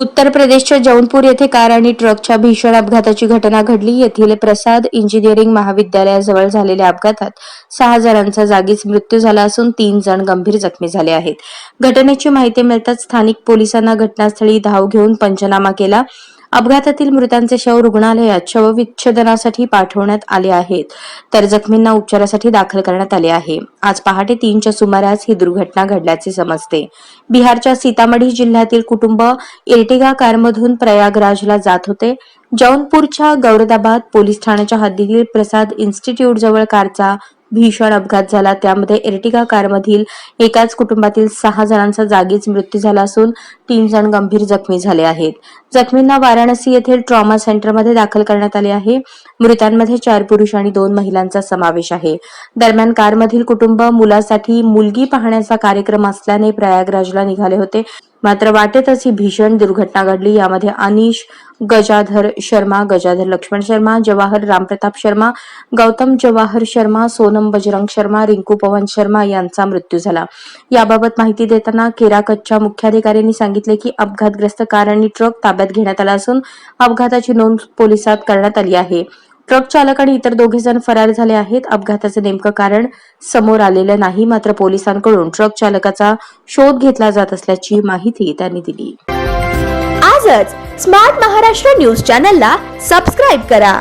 उत्तर प्रदेशच्या जौनपूर येथे कार आणि ट्रकच्या भीषण अपघाताची घटना घडली. येथील प्रसाद इंजिनिअरिंग महाविद्यालयाजवळ झालेल्या अपघातात सहा जणांचा जागीच मृत्यू झाला असून तीन जण गंभीर जखमी झाले आहेत. घटनेची माहिती मिळताच स्थानिक पोलिसांना घटनास्थळी धाव घेऊन पंचनामा केला. अपघातातील मृतांचे शव रुग्णालयात शवविच्छेदनासाठी पाठवण्यात आले आहेत. तर जखमींना उपचारासाठी दाखल करण्यात आले आहे. आज पहाटे तीनच्या सुमारास ही दुर्घटना घडल्याचे समजते. बिहारच्या सीतामढी जिल्ह्यातील कुटुंब इर्टिगा कारमधून प्रयागराजला जात होते. जौनपूरच्या गौरदाबाद पोलीस ठाण्याच्या हद्दीतील प्रसाद इन्स्टिट्यूट जवळ कारचा भीषण अपघात झाला. त्यामध्ये एर्टिगा कारमधील एकाच कुटुंबातील सहा जणांचा जागीच मृत्यू झाला असून तीन जण गंभीर जखमी झाले आहेत. जखमींना वाराणसी येथील ट्रॉमा सेंटरमध्ये दाखल करण्यात आले आहे. मृतांमध्ये चार पुरुष आणि दोन महिलांचा समावेश आहे. दरम्यान कारमधील कुटुंब मुलासाठी मुलगी पाहण्याचा कार्यक्रम असल्याने प्रयागराजला निघाले होते. मात्र वाटेतच ही भीषण दुर्घटना घडली. यामध्ये अनिश गजाधर शर्मा गजाधर लक्ष्मण शर्मा जवाहर रामप्रताप शर्मा गौतम जवाहर शर्मा सोनम बजरंग शर्मा रिंकू पवन शर्मा यांचा मृत्यू झाला. याबाबत माहिती देताना केराकतच्या मुख्याधिकाऱ्यांनी सांगितले की अपघातग्रस्त कार आणि ट्रक ताब्यात घेण्यात आला असून अपघाताची नोंद पोलिसात करण्यात आली आहे. ट्रक चालक आणि इतर दोघे जण फरार झाले आहेत. अपघाताचे नेमकं कारण समोर आलेलं नाही मात्र पोलिसांकडून ट्रक चालकाचा शोध घेतला जात असल्याची माहिती त्यांनी दिली. आजच स्मार्ट महाराष्ट्र न्यूज चॅनलला सबस्क्राईब करा.